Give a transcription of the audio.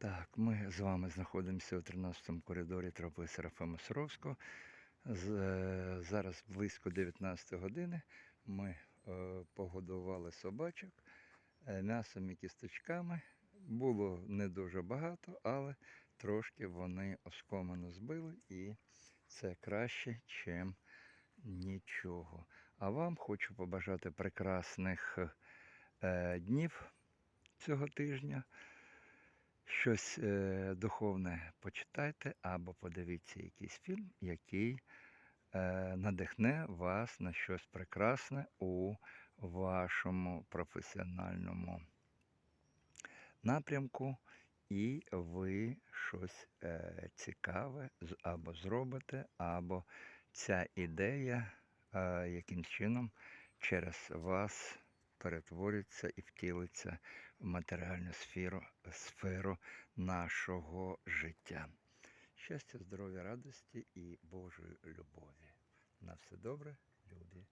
Так, ми з вами знаходимося у 13-му коридорі тропи Серафима Саровського. Е, Зараз близько 19 години. Ми е, погодували собачок е, м'ясом і кісточками. Було не дуже багато, але трошки вони оскомину збили, і це краще, ніж нічого. А вам хочу побажати прекрасних днів цього тижня. Щось е, духовне почитайте або подивіться якийсь фільм, який е, надихне вас на щось прекрасне у вашому професіональному напрямку, і ви щось е, цікаве або зробите, або ця ідея е, яким чином через вас перетвориться і втілиться в матеріальну сферу, сферу нашого життя. Щастя, здоров'я, радості і Божої любові. На все добре, люди.